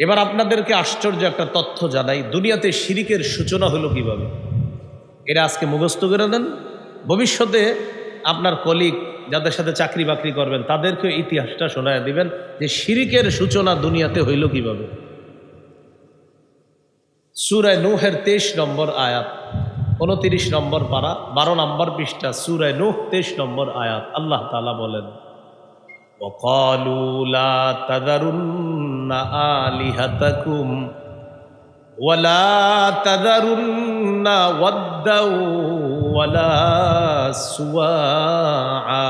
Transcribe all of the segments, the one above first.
এবার আপনাদেরকে আশ্চর্য একটা তথ্য জানাই দুনিয়াতে শিরিকের সূচনা হলো কিভাবে এরা আজকে মুখস্থ করে নেন ভবিষ্যতে আপনার কলিগ যাদের সাথে চাকরি বাকরি করবেন তাদেরকে ইতিহাসটা শোনায় দিবেন যে শিরিকের সূচনা দুনিয়াতে হইল কিভাবে সুরায় নুহের তেইশ নম্বর আয়াত উনতিরিশ নম্বর পারা বারো নম্বর পৃষ্ঠা সুরায় নুহ তেইশ নম্বর আয়াত আল্লাহ তালা বলেন وقالوا لا تذرن آلهتكم ولا تذرن ودا ولا سواعا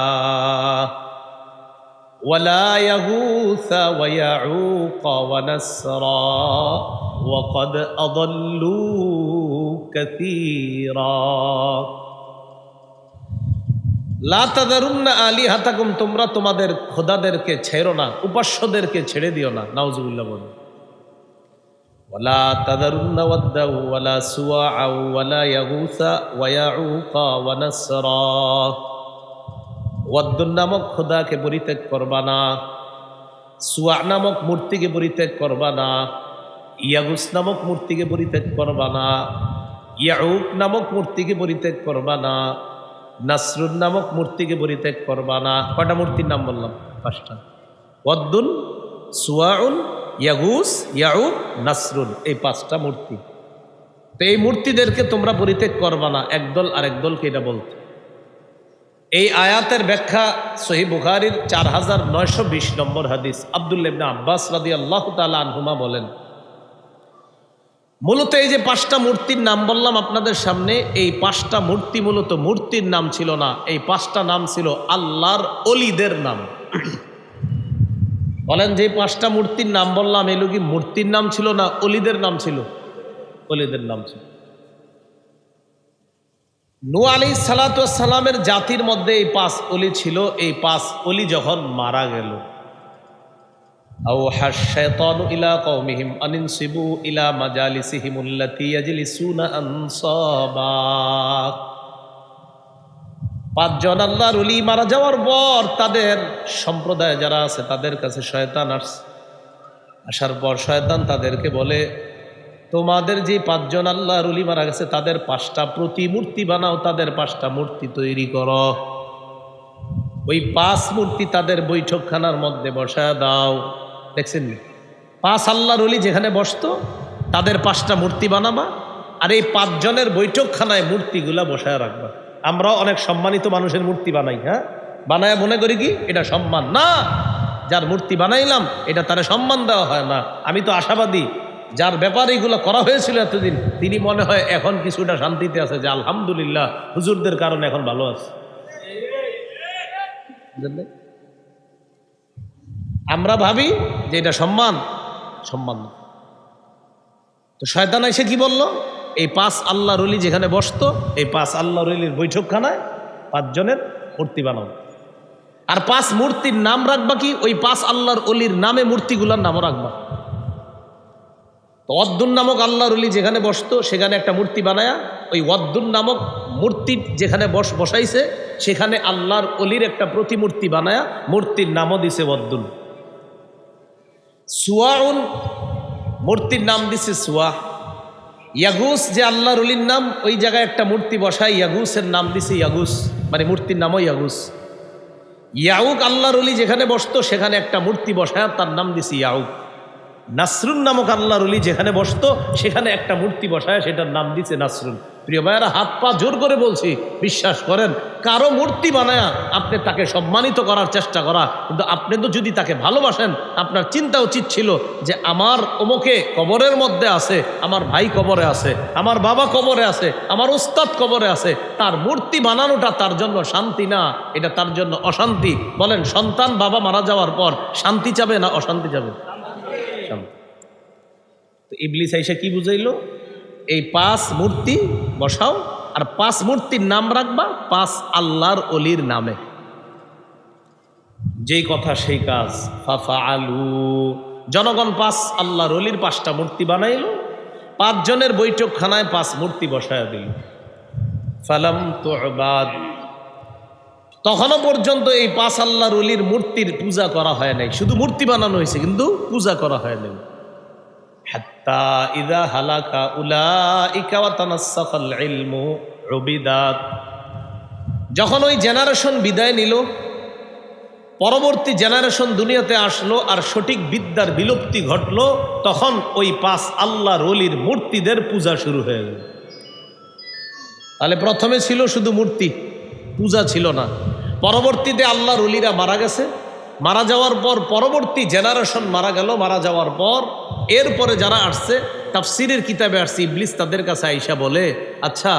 ولا يغوث ويعوق ونسرا وقد أضلوا كثيرا লাতাদারুন্না আলী হাতাকুম তোমরা তোমাদের খোদাদেরকে ছেড়ো না, উপাস্যদেরকে ছেড়ে দিও না। নাউজুবিল্লাহ বলে ওয়ালা তাদারুন্না ওয়াদ্দাউ ওয়ালা সুওয়াআউ ওয়ালা ইয়াগুসা, ওয়া ইয়াউকা, ওয়া নাসরা। ওয়াদ্দুন নামক খোদাকে পরিত্যাগ করবা না সুয়া নামক মূর্তিকে পরিত্যাগ করবা না, ইয়াগুস নামক মূর্তিকে পরিত্যাগ করবা না, ইয়াউক নামক মূর্তিকে পরিত্যাগ করবা না নাসরুন নামক মূর্তিকে পরিত্যাগ করবা না। কয়টা মূর্তির নাম বললাম? পাঁচটা। ওয়াদ্দুন, সুয়াউন, ইয়াগুস ইয়াউক নাসরুন, এই পাঁচটা মূর্তি। তো এই মূর্তিদেরকে তোমরা পরিত্যাগ করবা না। একদল আর একদলকে এটা বলতে। এই আয়াতের ব্যাখ্যা সহি বুখারির চার হাজার নয়শো বিশ নম্বর হাদিস। আবদুল্লাবনা আব্বাস রাদি আল্লাহ তালা আনহুমা বলেন মূলত এই যে পাঁচটা মূর্তির নাম বললাম আপনাদের সামনে, এই পাঁচটা মূর্তি মূলত মূর্তির নাম ছিল না, এই পাঁচটা নাম ছিল আল্লাহর অলিদের নাম। বলেন যে পাঁচটা মূর্তির নাম বললাম এগুলো কি মূর্তির নাম ছিল না, অলিদের নাম ছিল? অলিদের নাম ছিল। নু আলী সালাতামের জাতির মধ্যে এই পাঁচ অলি ছিল, এই পাঁচ অলি যখন মারা গেল أوحى الشيطان إلى قومهم أن انصبوا إلى مجالسهم التي يجلسون أنصابا পাঁচজন আল্লাহর উলি মারা যাওয়ার পর তাদের সম্প্রদায় যারা আছে তাদের কাছে শয়তান আসছে আসার পর শয়তান তাদেরকে বলে তোমাদের যে পাঁচজন আল্লাহর উলি মারা গেছে তাদের পাঁচটা প্রতিমূর্তি বানাও তাদের পাঁচটা মূর্তি তৈরি করো ওই পাঁচ মূর্তি তাদের বৈঠকখানার মধ্যে বসায় দাও দেখছেন পাঁচ আল্লাহর অলি যেখানে বসতো, তাদের পাঁচটা মূর্তি বানাবা, আর এই পাঁচজনের বৈঠকখানায় মূর্তিগুলা বসায় রাখবা। আমরাও অনেক সম্মানিত মানুষের মূর্তি বানাই হ্যাঁ? বানায় মনে করি কি? এটা সম্মান। না! যার মূর্তি বানাইলাম, এটা তারা সম্মান দেওয়া হয় না। আমি তো আশাবাদী, যার ব্যাপারে এগুলো করা হয়েছিল এতদিন, তিনি মনে হয় এখন কিছুটা শান্তিতে আছে যে আলহামদুলিল্লাহ, হুজুরদের কারণে এখন ভালো আছে? আমরা ভাবি যে এটা সম্মান। সম্মান না। তো শয়তান এসে কি বলল? এই পাঁচ আল্লাহ রলি যেখানে বসতো, এই পাঁচ আল্লাহ রলির বৈঠকখানায় পাঁচজনের মূর্তি বানাও। আর পাঁচ মূর্তির নাম রাখবা কি? ওই পাঁচ আল্লাহর অলির নামে মূর্তিগুলার নামও রাখবা। তো অদ্দুন নামক আল্লাহর অলি যেখানে বসতো, সেখানে একটা মূর্তি বানায়া, ওই ওয়াদ্দুন নামক মূর্তি যেখানে বস, বসাইছে, সেখানে আল্লাহর অলির একটা প্রতিমূর্তি বানায়া, মূর্তির নামও দিছে ওয়াদ্দুন সুয়াউন, মূর্তির নাম দিছে সুয়া। ইয়াগুস, যে আল্লাহর অলির নাম, ওই জায়গায় একটা মূর্তি বসায়, ইয়াগুসের নাম দিছে ইয়াগুস। মানে মূর্তির নামও ইয়াগুস। ইয়াউক আল্লাহর অলি যেখানে বসতো, সেখানে একটা মূর্তি বসায়, তার নাম দিছে ইয়াউক। নাসরুন নামক আল্লাহর অলি যেখানে বসতো, সেখানে একটা মূর্তি বসায়, সেটার নাম দিছে নাসরুন। প্রিয় ভাইয়ারা, হাত পা জোর করে বলছি, বিশ্বাস করেন, কারও মূর্তি বানায়া আপনি তাকে সম্মানিত করার চেষ্টা করা, কিন্তু আপনি তো যদি তাকে ভালোবাসেন, আপনার চিন্তা উচিত ছিল যে আমার অমুকে কবরের মধ্যে আছে, আমার ভাই কবরে আছে, আমার বাবা কবরে আছে, আমার উস্তাদ কবরে আছে, তার মূর্তি বানানোটা তার জন্য শান্তি না, এটা তার জন্য অশান্তি। বলেন, সন্তান বাবা মারা যাওয়ার পর শান্তি চাবে না অশান্তি তো ইবলিস আইসা কি বুঝাইলো? এই পাঁচ মূর্তি বসাও, আর পাঁচ মূর্তির নাম রাখবা, পাঁচ আল্লাহর অলির নামে। যেই কথা সেই কাজ। ফাফা আলু জনগণ পাঁচ আল্লাহর অলির পাঁচটা মূর্তি বানাইল, পাঁচজনের বৈঠকখানায় পাঁচ মূর্তি বসায় দিল। ফালাম তো তখনও পর্যন্ত এই পাঁচ আল্লাহর অলির মূর্তির পূজা করা হয় নাই। শুধু মূর্তি বানানো হয়েছে, কিন্তু পূজা করা হয় নাই। হাত্তা ইদা হালাকা উলাইকা ওয়া তানাসসাখাল ইলমু উবিদাত যখন ওই জেনারেশন বিদায় নিল, পরবর্তী জেনারেশন দুনিয়াতে আসলো আর সঠিক বিদ্যার বিলুপ্তি ঘটলো, তখন ওই পাঁচ আল্লাহ রলির মূর্তিদের পূজা শুরু হয়ে গেল। তাহলে প্রথমে ছিল শুধু মূর্তি, পূজা ছিল না। পরবর্তীতে আল্লাহ রলিরা মারা গেছে। মারা যাওয়ার পর পরবর্তী জেনারেশন মারা গেল, মারা যাওয়ার পর এরপরে যারা আসছে, তাফসিরের কিতাবে আসছে, ইবলিস তাদের কাছে আইসা বলে আচ্ছা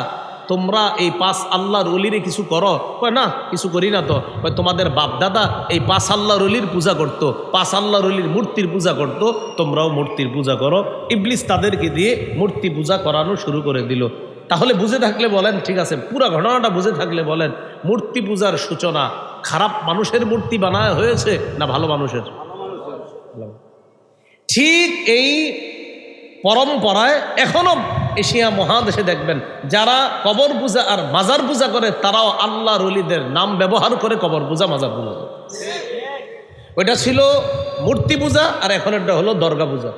তোমরা এই পাঁচ আল্লাহর অলিরে কিছু করো? কয়, না, কিছু করি না তো। কয়, তোমাদের বাপদাদা এই পাঁচ আল্লাহর অলির পূজা করতো, পাঁচ আল্লাহর অলির মূর্তির পূজা করতো, তোমরাও মূর্তির পূজা করো। ইবলিস তাদেরকে দিয়ে মূর্তি পূজা করানো শুরু করে দিল। তাহলে বুঝে থাকলে বলেন, ঠিক আছে, পুরো ঘটনাটা বুঝে থাকলে বলেন, মূর্তি পূজার সূচনা খারাপ মানুষের মূর্তি বানায় হয়েছে না ভালো মানুষের? ঠিক এই পরম্পরায় এখনও এশিয়া মহাদেশে দেখবেন, যারা কবর পূজা আর মাজার পূজা করে, তারাও আল্লাহ রলিদের নাম ব্যবহার করে কবর পূজা, মাজার পূজা ওইটা ছিল মূর্তি পূজা আর এখন এটা হলো দর্গা পূজা।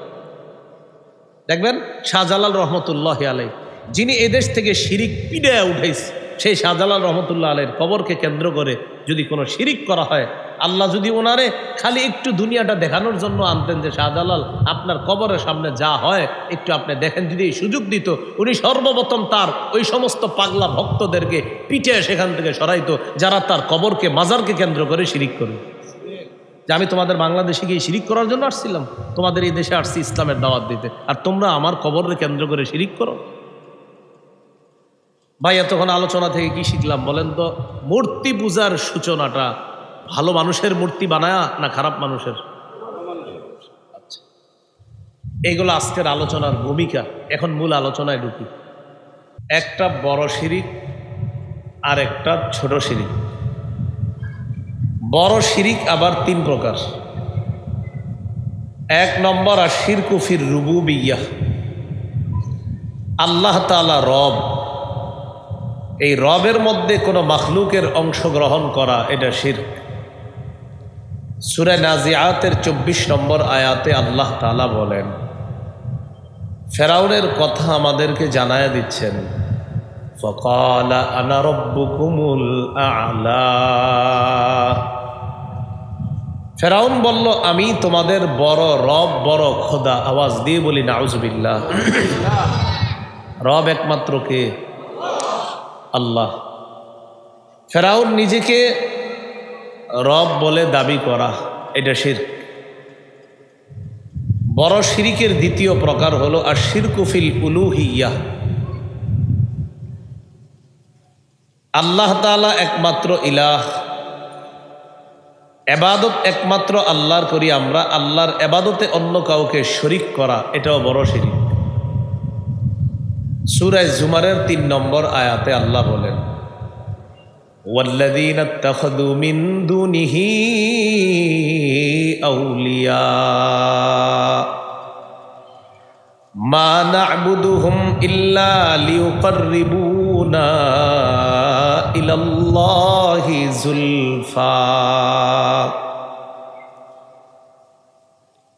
দেখবেন শাহজালাল রহমতুল্লাহ আলাই যিনি এদেশ থেকে শিরিক পিড়ে উঠাইছে। সেই শাহজালাল রহমতুল্লাহ আলের কবরকে কেন্দ্র করে যদি কোনো শিরিক করা হয়, আল্লাহ যদি ওনারে খালি একটু দুনিয়াটা দেখানোর জন্য আনতেন যে, শাহজালাল, আপনার কবরের সামনে যা হয়, একটু আপনি দেখেন। যদি সুযোগ দিত, উনি সর্বপ্রথম তার ওই সমস্ত পাগলা ভক্তদেরকে পিঠে সেখান থেকে সরাইতো, যারা তার কবরকে, মাজারকে কেন্দ্র করে শিরিক করে যে, আমি তোমাদের বাংলাদেশে গিয়ে শিরিক করার জন্য আসছিলাম। তোমাদের এই দেশে আসছি ইসলামের দাওয়াত দিতে। আর তোমরা আমার কবরের কেন্দ্র করে শিরিক করো। ভাই, এতক্ষণ আলোচনা থেকে কি শিখলাম বলেন তো? মূর্তি পূজার সূচনাটা ভালো মানুষের মূর্তি বানায়া না খারাপ মানুষের? আচ্ছা এইগুলো আজকের আলোচনার ভূমিকা। এখন মূল আলোচনায় ঢুকি। একটা বড় শিরিক আর একটা ছোট শিরিক বড় শিরিক আবার তিন প্রকার। এক নম্বর আর শিরকুফির রুবু বিয়া আল্লাহ তালা রব এই রবের মধ্যে কোনো মাখলুকের অংশগ্রহণ করা এটা শির। সুরে নাজিয়াতের চব্বিশ নম্বর আয়াতে আল্লাহ তালা বলেন, ফেরাউনের কথা আমাদেরকে জানায় দিচ্ছেন ফেরাউন বলল, আমি তোমাদের বড় রব, বড় খোদা। আওয়াজ দিয়ে বলি নাউজবিল্লা রব একমাত্র কে? আল্লাহ। ফেরাউন নিজেকে রব বলে দাবি করা, এটা শির। বড় শিরিকের দ্বিতীয় প্রকার হলো আর শিরকুফিল উলুহিয়া। আল্লাহ তালা একমাত্র ইলাহ। এবাদত একমাত্র আল্লাহর করি আমরা, আল্লাহর এবাদতে অন্য কাউকে শরিক করা, এটাও বড় শিরিক। সুরায় জুমারের তিন নম্বর আয়াতে আল্লাহ বলেন والذين اتخذوا من دونه أولياء ما نعبدهم إلا ليقربونا إلى الله زلفى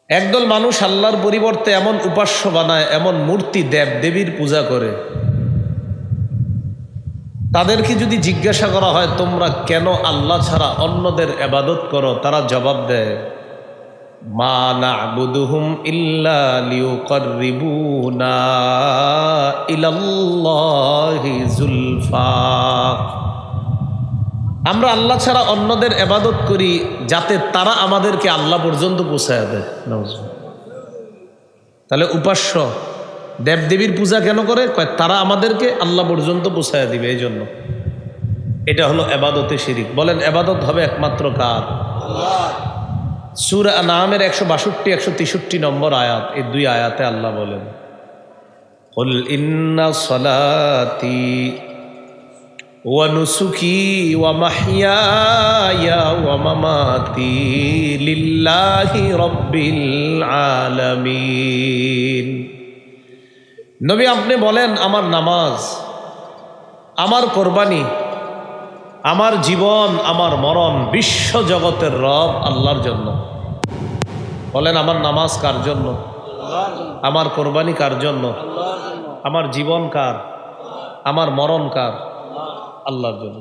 একদল মানুষ আল্লাহর পরিবর্তে এমন উপাস্য বানায়, এমন মূর্তি দেব দেবীর পূজা করে। তাদেরকে যদি জিজ্ঞাসা করা হয়, তোমরা কেন আল্লাহ ছাড়া অন্যদের এবাদত করো? তারা জবাব দেয়, মা ইল্লা লিউকাররিবুনা ইলাল্লাহি জুলফা। আমরা আল্লাহ ছাড়া অন্যদের এবাদত করি যাতে তারা আমাদেরকে আল্লাহ পর্যন্ত পৌঁছায় দেয় নাউজুবিল্লাহ। তাহলে উপাস্য দেবদেবীর পূজা কেন করে কয় তারা আমাদেরকে আল্লাহ পর্যন্ত পৌঁছায় দিবে এই জন্য এটা হলো এবাদতে শিরিক বলেন এবাদত হবে একমাত্র কার সুর নামের একশো বাষট্টি একশো তেষট্টি নম্বর আয়াত এই দুই আয়াতে আল্লাহ বলেন قل إن صلاتي ونسكي ومحياي ومماتي لله رب العالمين নবী আপনি বলেন আমার নামাজ আমার কোরবানি আমার জীবন আমার মরণ বিশ্ব জগতের রব আল্লাহর জন্য বলেন আমার নামাজ কার জন্য আমার কোরবানি কার জন্য আমার জীবন কার আমার মরণ কার আল্লাহর জন্য।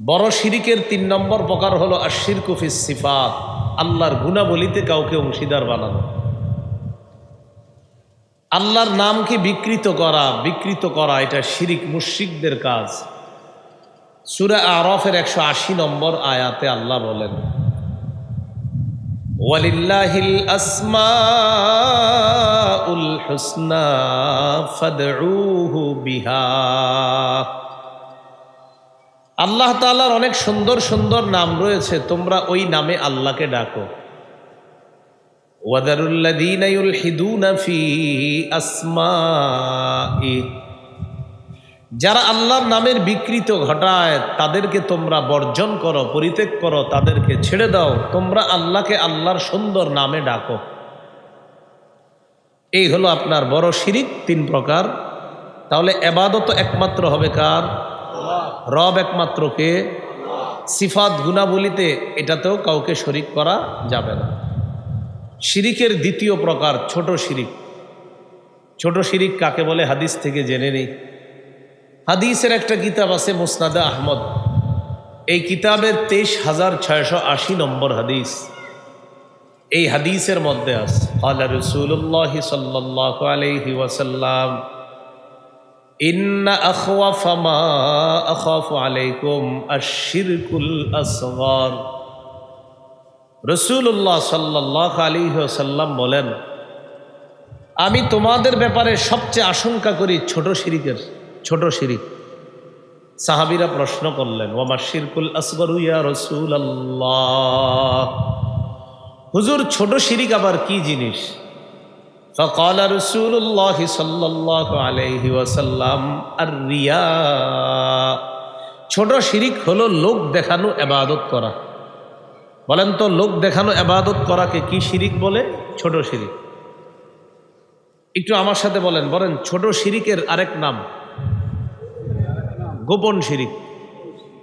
বড় শিরিকের তিন নম্বর প্রকার হলো আশির কুফিস সিফাত, আল্লাহর গুণাবলিতে কাউকে অংশীদার বানানো। আল্লাহর নামকে বিকৃত করা বিকৃত করা, এটা শিরিক মুশরিকদের কাজ। সুরা আরফের একশো আশি নম্বর আয়াতে আল্লাহ বলেন, ওয়ালিল্লাহিল আসমাউল হুসনা ফাদউহু বিহা। আল্লাহ তাআলার অনেক সুন্দর সুন্দর নাম রয়েছে, তোমরা ওই নামে আল্লাহকে ডাকো। যারা আল্লাহর নামের বিকৃত ঘটায়, তাদেরকে তোমরা বর্জন করো, পরিত্যাগ করো, তাদেরকে ছেড়ে দাও, তোমরা আল্লাহকে আল্লাহর সুন্দর নামে ডাকো। এই হলো আপনার বড় শিরিক, তিন প্রকার। তাহলে এবাদত একমাত্র হবে কার? রব একমাত্র কে? সিফাত গুণাবলিতে এটাতেও কাউকে শরিক করা যাবে না। শিরিকের দ্বিতীয় প্রকার ছোট শিরিক। ছোট শিরিক কাকে বলে? হাদিস থেকে জেনে নেই। হাদিসের একটা কিতাব আছে মুসনাদা আহমদ। এই কিতাবের তেইশ হাজার ছয়শো আশি নম্বর হাদিস। এই হাদিসের মধ্যে আছে আল্লাহ রসুল্লাহ সাল্লাহ আলহি ওয়াসাল্লাম ইন্না আলাইকুম বলেন, আমি তোমাদের ব্যাপারে সবচেয়ে আশঙ্কা করি ছোট শিরিকের, ছোট শিরিক। সাহাবিরা প্রশ্ন করলেন ওমার শিরকুল আসগর ইয়া রসুল আল্লাহ হুজুর, ছোট শিরিক আবার কি জিনিস? فقال رسول الله صلى الله عليه وسلم الرياء ছোট শিরিক হলো লোক দেখানো এবাদত করা বলেন তো লোক দেখানো এবাদত করাকে কি শিরিক বলে ছোট শিরিক একটু আমার সাথে বলেন বলেন ছোট শিরিকের আরেক নাম গোপন শিরিক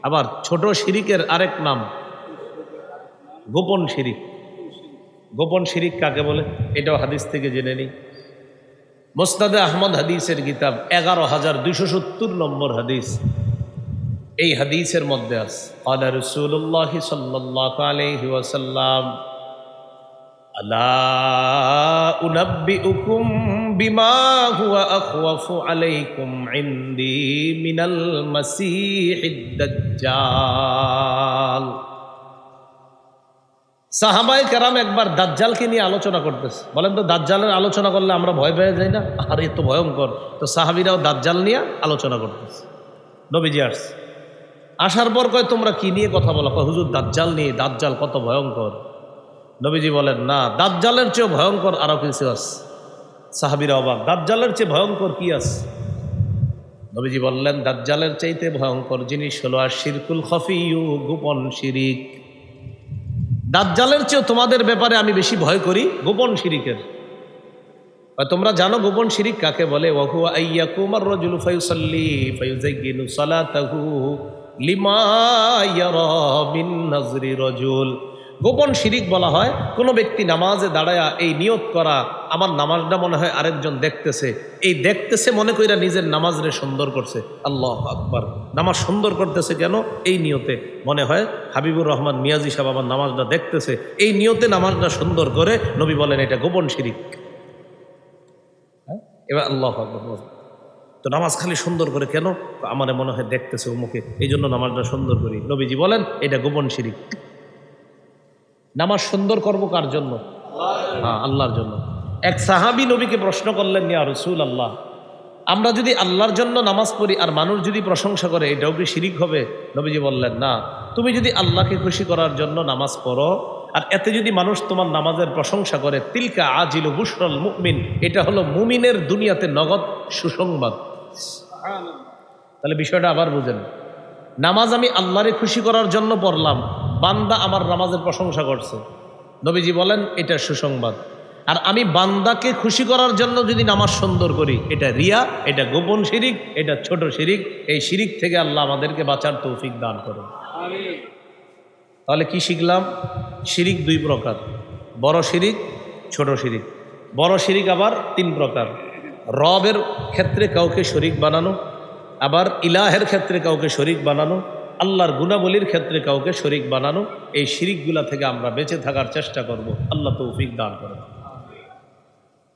আবার ছোট শিরিকের আরেক নাম গোপন শিরিক গোপন শিরিক কাকে বলে? এটাও হাদিস থেকে জেনে নিই। মোস্তাদে আহমদ হাদিসের কিতাব এগারো হাজার দুইশো সত্তর নম্বর হাদিস। এই হাদিসের মধ্যে আছে আলা রসুল্লাহ সাল্লাহ আলহি ওয়াসাল্লাম আলাইকুম সাহাবাই কেরাম একবার দাজ্জালকে নিয়ে আলোচনা করতেছে। বলেন তো, দাজ্জালের আলোচনা করলে আমরা ভয় পেয়ে যাই না? আর, এ তো ভয়ঙ্কর। তো সাহাবিরাও দাজ্জাল নিয়ে আলোচনা করতেছে। নবীজি আসছে। আসার পর কয়, তোমরা কি নিয়ে কথা বলো? কয়, হুজুর, দাজ্জাল নিয়ে, দাজ্জাল কত ভয়ঙ্কর। নবীজি বলেন, না, দাজ্জালের চেয়েও ভয়ঙ্কর আরও কিছু আছে। সাহাবিরা অবাক, দাজ্জালের চেয়ে ভয়ঙ্কর কি আছে? নবীজি বললেন, দাজ্জালের চাইতে ভয়ঙ্কর জিনিস হলো আর শিরকুল খফিউ গোপন শিরিক। দাজ্জালের চেয়েও তোমাদের ব্যাপারে আমি বেশি ভয় করি গোপন শিরিকের। তোমরা জানো গোপন শিরিক কাকে বলে? লিমা মিন রজুল। গোপন শিরিক বলা হয়, কোনো ব্যক্তি নামাজে দাঁড়ায়া এই নিয়ত করা আমার নামাজটা মনে হয় আরেকজন দেখতেছে। এই দেখতেছে মনে কইরা নিজের নামাজরে সুন্দর করছে। আল্লাহ আকবার। নামাজ সুন্দর করতেছে কেন? এই নিয়তে। মনে হয় হাবিবুর রহমান মিয়াজি সাহেব আমার নামাজটা দেখতেছে। এই নিয়তে নামাজটা সুন্দর করে নবী বলেন এটা গোপন শিরিক। হ্যাঁ? এবার আল্লাহ আকবার। তো নামাজ খালি সুন্দর করে কেন? আমার মনে হয় দেখতেছে অমুকে এই জন্য নামাজটা সুন্দর করি। নবীজি বলেন, এটা গোপন শিরিক। নামাজ সুন্দর করব কার জন্য? হ্যাঁ আল্লাহর জন্য। এক সাহাবি নবীকে প্রশ্ন করলেন, ইয়া রসুল আল্লাহ আমরা যদি আল্লাহর জন্য নামাজ পড়ি আর মানুষ যদি প্রশংসা করে, এটাও কি শিরিক হবে? নবীজি বললেন, না, তুমি যদি আল্লাহকে খুশি করার জন্য নামাজ পড়ো আর এতে যদি মানুষ তোমার নামাজের প্রশংসা করে, তিলকা আজিল বুসরল মুমিন, এটা হলো মুমিনের দুনিয়াতে নগদ সুসংবাদ। তাহলে বিষয়টা আবার বুঝেন। নামাজ আমি আল্লাহরে খুশি করার জন্য পড়লাম বান্দা আমার নামাজের প্রশংসা করছে। নবীজি বলেন এটা সুসংবাদ। আর আমি বান্দাকে খুশি করার জন্য যদি নামাজ সুন্দর করি এটা রিয়া এটা গোপন শিরিক এটা ছোট শিরিক এই শিরিক থেকে আল্লাহ আমাদেরকে বাঁচার তৌফিক দান করে তাহলে কি শিখলাম? শিরিক দুই প্রকার বড় শিরিক ছোট শিরিক। বড় শিরিক আবার তিন প্রকার। রবের ক্ষেত্রে কাউকে শরিক বানানো আবার ইলাহের ক্ষেত্রে কাউকে শরিক বানানো আল্লাহর গুণাবলীর ক্ষেত্রে কাউকে শরিক বানানো, এই শিরিকগুলা থেকে আমরা বেঁচে থাকার চেষ্টা করব। আল্লাহ তৌফিক দান করেন